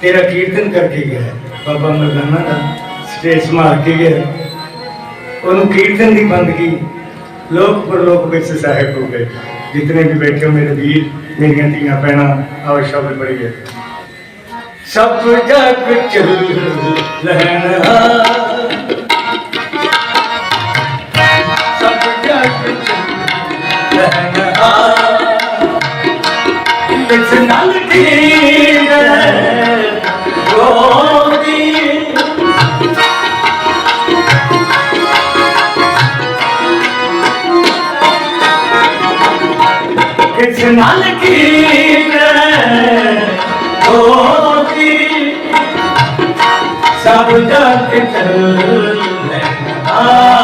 ਤੇਰਾ ਕੀਰਤਨ ਕਰਕੇ ਗਿਆ। ਬਾਬਾ ਮਰਦਾਨਾ ਦਾ ਸਟੇਜ ਸੰਭਾਲ ਕੇ ਗਿਆ। ਉਹਨੂੰ ਕੀਰਤਨ ਦੀ ਬੰਦਗੀ ਲੋਕ ਪਰਲੋਕ ਵਿੱਚ ਸਹਾਇਕ ਹੋ ਗਏ। ਜਿਤਨੇ ਵੀ ਬੈਠੇ ਹੋ ਮੇਰੇ ਵੀਰ, ਮੇਰੀਆਂ ਧੀਆਂ ਭੈਣਾਂ, ਆਓ ਸ਼ਬਦ ਪੜੀਏ ਸਭ ਸਭ ਜਗ ਚੱਲ ਰਹਿਣਾ ਕਿਸ ਨਾਲ ਠੀਕ ਕਿਸ ਨਾਲ ਠੀਕ ਹੈ ਗੋਦੀ ਸਭ ਜਗ ਚੱਲ ਲੈਣਾ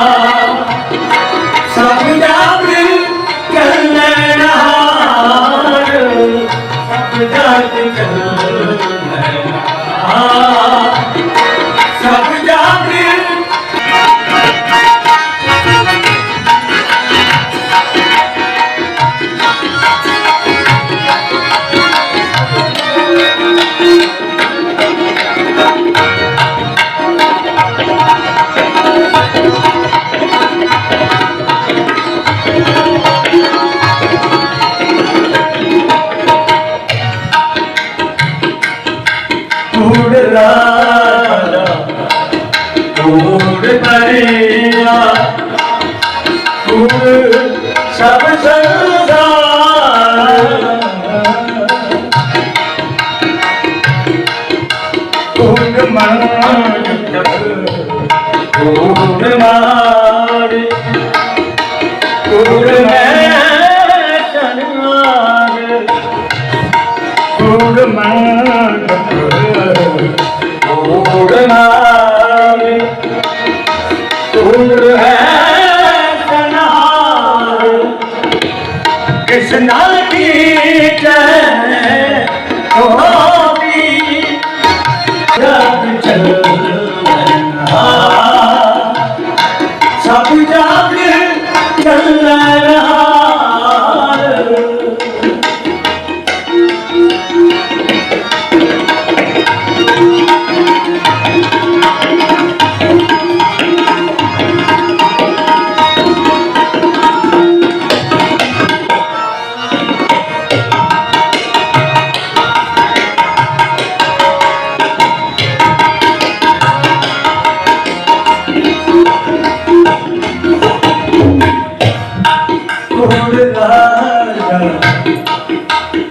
ਚੱਲਣਾ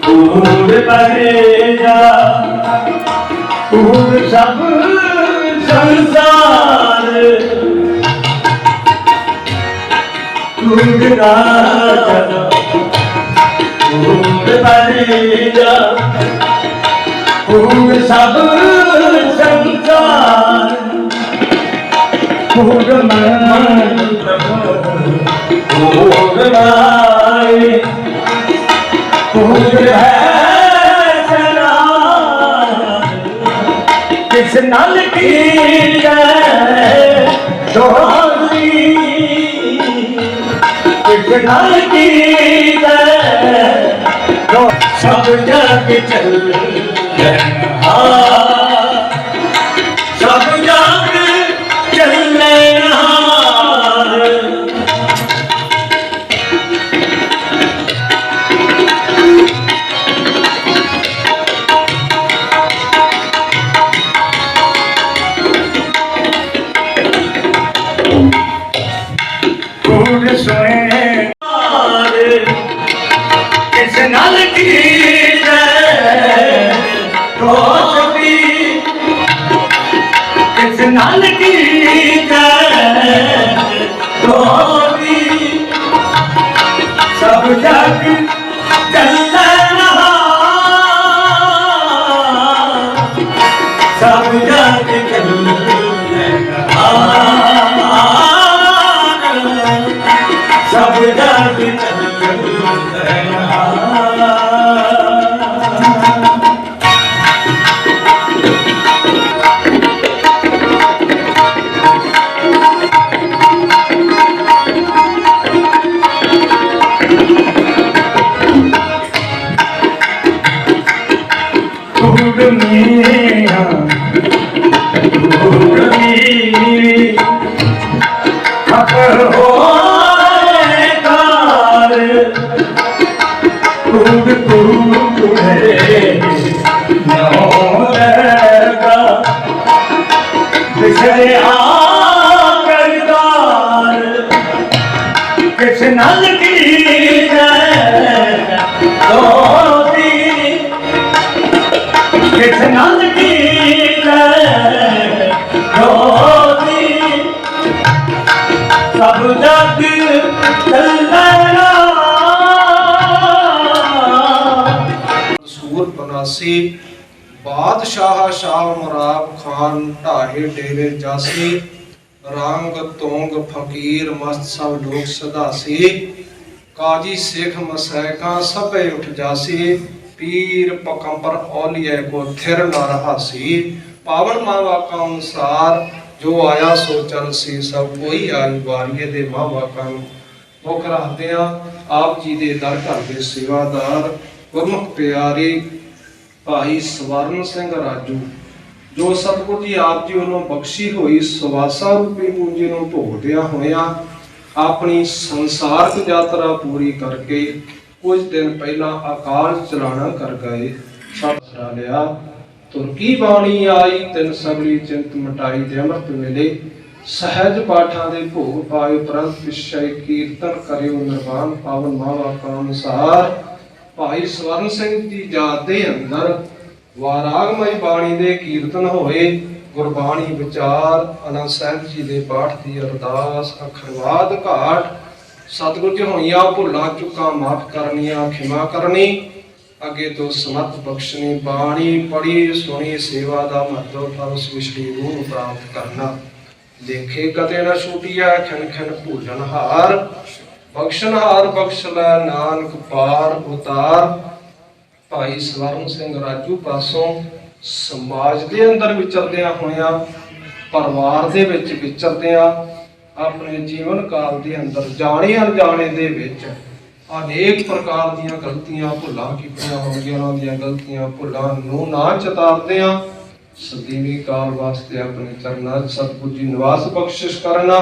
ਕੂੜ ਪਰੇਜਾ ਕੂੜ ਸਭ ਸੰਸਾਰ। ਕੂੜ ਰਾਜਾ ਕੂੜ ਪਰੇਜਾ ਕੂੜ ਸਭ ਸੰਸਾਰ। ਕੂੜ ਮਨ ਕੂੜ ਮਾਈ ਕੂੜ ਹੈ ਸਨਾ ਕਿਸ ਨਾਲ ਕੀ ਹੈ? ਦੋਹਰੀ ਕਿਸ ਨਾਲ ਕੀ ਹੈ? ਦੋ ਸਭ ਜਗ ਚੱਲ ਲੈਣਾ ਨਾਲ ਕੀ ਹੈ ਦੋਸਤੀ ਕਿਸ ਨਾਲ ਕੀ ਹੈ ਦੋਸਤੀ ਸਭ ਜਗ ਚੱਲਣਾ ਸਭ ਬਨਾਸੀ ਬਾਦਸ਼ਾਹ ਸ਼ਾਹ ਮਰਾਬ ਖਾਨ ਢਾਹੇ ਡੇਰੇ ਜਾਸੀ, ਰੰਗ ਤੋਂਗ ਫਕੀਰ ਮਸਤ ਸਭ ਲੋਕ ਸਦਾਸੀ, ਕਾਜੀ ਸਿੱਖ ਮਸੈਕਾ ਸਭੇ ਉਠ ਜਾਸੀ, ਪੀਰ ਪਕੰਬਰ ਔਲੀਏ ਕੋ ਥਿਰ ਨਾ ਰਹਾਸੀ। ਪਾਵਨ ਮਾਵਾਕਾ ਅਨੁਸਾਰ ਜੋ ਆਇਆ ਸੋ ਚਲ ਸੀ, ਸਭ ਕੋਈ ਆਈ ਵਾਰੀਏ ਦੇ ਮਾਵਾਕਾ ਨੂੰ। ਮੁੱਖ ਰੱਖਦੇ ਆ ਆਪ ਜੀ ਦੇ ਦਰ ਘਰ ਦੇ ਸੇਵਾਦਾਰ, ਗੁਰਮੁਖ ਪਿਆਰੇ ਭਾਈ ਸਵਰਨ ਸਿੰਘ ਰਾਜੂ, ਜੋ ਸਤਿਗੁਰ ਜੀ ਆਪ ਜੀ ਵੱਲੋਂ ਬਖਸ਼ੀ ਹੋਈ ਸਵਾਸਾ ਰੂਪੀ ਪੂੰਜੀ ਨੂੰ ਭੋਗਦਿਆਂ ਹੋਇਆਂ ਆਪਣੀ ਸੰਸਾਰਕ ਯਾਤਰਾ ਪੂਰੀ ਕਰਕੇ ਕੁਝ ਦਿਨ ਪਹਿਲਾਂ ਅਕਾਲ ਚਲਾਣਾ ਕਰ ਗਏ। ਸਤਿ ਲਿਆ ਤੁਰਕੀ ਬਾਣੀ ਆਈ? ਤਿੰਨ ਸਗਲੀ ਚਿੰਤ ਮਟਾਈ ਦੇ ਅੰਮ੍ਰਿਤ ਵੇਲੇ ਸਹਿਜ ਪਾਠਾਂ ਦੇ ਭੋਗ ਪਾਏ, ਪ੍ਰੰਤ ਵਿਸ਼ੇ ਕੀਰਤਨ ਕਰਿਓ ਨਿਰਵਾਣ ਪਾਵਨ ਮਾਵਾ ਕਾ ਅਨੁਸਾਰ ਭਾਈ ਸਵਰਨ ਸਿੰਘ ਦੀ ਯਾਦ ਦੇ ਅੰਦਰ ਵਾਰਾਗਮਈ ਬਾਣੀ ਦੇ ਕੀਰਤਨ ਹੋਏ, ਗੁਰਬਾਣੀ ਵਿਚਾਰ, ਅਨੰਦ ਸਾਹਿਬ ਜੀ ਦੇ ਪਾਠ ਦੀ ਅਰਦਾਸ, ਅਖਰਵਾਦ ਘਾਟ, ਸਤਿਗੁਰ ਜੀ ਹੋਈਆਂ ਭੁੱਲਾਂ ਚੁੱਕਾਂ ਮਾਫ ਕਰਨੀਆਂ, ਖਿਮਾ ਕਰਨੀ, ਅੱਗੇ ਤੋਂ ਸਮਤ ਬਖਸ਼ਣੀ, ਬਾਣੀ ਪੜੀ ਸੁਣੀ, ਸੇਵਾ ਦਾ ਮਹੱਤਵ ਤਾਂ ਉਸ ਨੂੰ ਪ੍ਰਾਪਤ ਕਰਨਾ। ਦੇਖੇ ਕਦੇ ਨਾ ਛੂਟਿਆ ਖਨ ਖਨ ਭੂਲਨ ਹਾਰ। ਬਖਸ਼ਣ ਹਾਰ ਬਖਸ਼ ਲੈ, ਨਾਨਕ ਪਾਰ ਉਤਾਰ। ਭਾਈ ਸਵਰਨ ਸਿੰਘ ਰਾਜੂ ਪਾਸੋਂ ਸਮਾਜ ਦੇ ਅੰਦਰ ਵਿਚਰਦਿਆਂ ਹੋਇਆਂ, ਪਰਿਵਾਰ ਦੇ ਵਿੱਚ ਵਿਚਰਦਿਆਂ, ਆਪਣੇ ਜੀਵਨ ਕਾਲ ਦੇ ਅੰਦਰ ਜਾਣੇ ਅਣਜਾਣੇ ਦੇ ਵਿੱਚ ਅਨੇਕ ਪ੍ਰਕਾਰ ਦੀਆਂ ਗਲਤੀਆਂ ਭੁੱਲਾਂ ਕੀਤੀਆਂ ਹੋਣਗੀਆਂ, ਉਹਨਾਂ ਦੀਆਂ ਗਲਤੀਆਂ ਭੁੱਲਾਂ ਨੂੰ ਨਾ ਚਤਾਰਦਿਆਂ, ਸਦੀਵੀ ਕਾਲ ਵਾਸਤੇ ਆਪਣੇ ਚਰਨਾਂ 'ਚ ਸਤਿਗੁਰ ਜੀ ਨਿਵਾਸ ਬਖਸ਼ਿਸ਼ ਕਰਨਾ।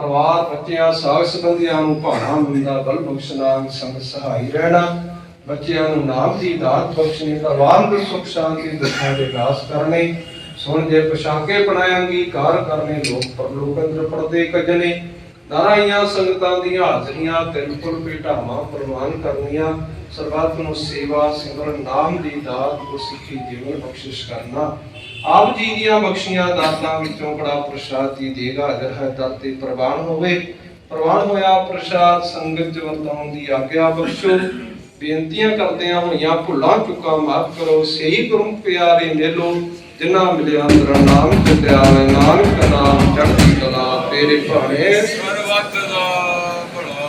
ਪਰਿਵਾਰ ਬੱਚਿਆਂ ਸਾਗ ਸੰਬੰਧੀਆਂ ਨੂੰ ਭਾਣਾ ਮਿਲਦਾ ਬਲ ਬਖਸ਼ਣਾ, ਸੰਗ ਸਹਾਈ ਰਹਿਣਾ। ਬੱਚਿਆਂ ਨੂੰ ਨਾਮ ਦੀ ਦਾਤ ਬਖਸ਼ਣੀ ਪਰਿਵਾਰ ਦੇ ਸੁਖ ਸ਼ਾਂਤੀ ਦੁੱਖਾਂ ਦੇ ਨਾਸ ਕਰਨੇ। ਸੁਣ ਜੇ ਪਛਾਕੇ ਬਣਾਏ ਕਾਰ ਕਰਨੇ ਲੋਕ ਪਰਲੋਕ ਅੰਦਰ ਪਰਦੇ ਕਜਨੇ ਨਾਰਾਇਆਂ ਸੰਗਤਾਂ ਦੀਆਂ ਹਾਜ਼ਰੀਆਂ ਤਿਲਕੁਲ ਭੇਟਾਵਾਂ ਪ੍ਰਵਾਨ ਕਰਨੀਆਂ। ਸਰਬੱਤ ਨੂੰ ਸੇਵਾ ਸਿਮਰਨ ਨਾਮ ਦੀ ਦਾਤ ਕੋ ਜੀਵਨ ਬਖਸ਼ਿਸ਼ ਕਰਨਾ। ਆਪ ਜੀ ਦੀਆਂ ਬਖਸ਼ੀਆਂ ਦਾਤਾਂ ਵਿੱਚੋਂ ਬੜਾ ਪ੍ਰਸ਼ਾਦ ਦੀ ਦੇਗਾ ਹਾਜ਼ਰ ਹੈ। ਦਰ ਤੇ ਪ੍ਰਵਾਨ ਹੋਵੇ। ਪ੍ਰਵਾਨ ਹੋਇਆ ਪ੍ਰਸ਼ਾਦ ਸੰਗਤ ਚ ਵਰਤਾਉਣ ਦੀ ਆਗਿਆ ਬਖਸ਼ੋ। ਬੇਨਤੀਆਂ ਕਰਦਿਆਂ ਹੋਈਆਂ ਭੁੱਲਾਂ ਚੁੱਕਾਂ ਮਾਫ ਕਰੋ। ਸਹੀ ਗੁਰੂ ਪਿਆਰੇ ਮੇਲੋ, ਜਿਨ੍ਹਾਂ ਮਿਲਿਆ ਅੰਦਰ ਨਾਮ ਚਿਤਿਆ ਨਾਨਕ ਨਾਮ, ਚੜ੍ਹਦੀ ਕਲਾ ਤੇਰੇ ਭਾਣੇ ਸਰਬੱਤ ਦਾ ਭਲਾ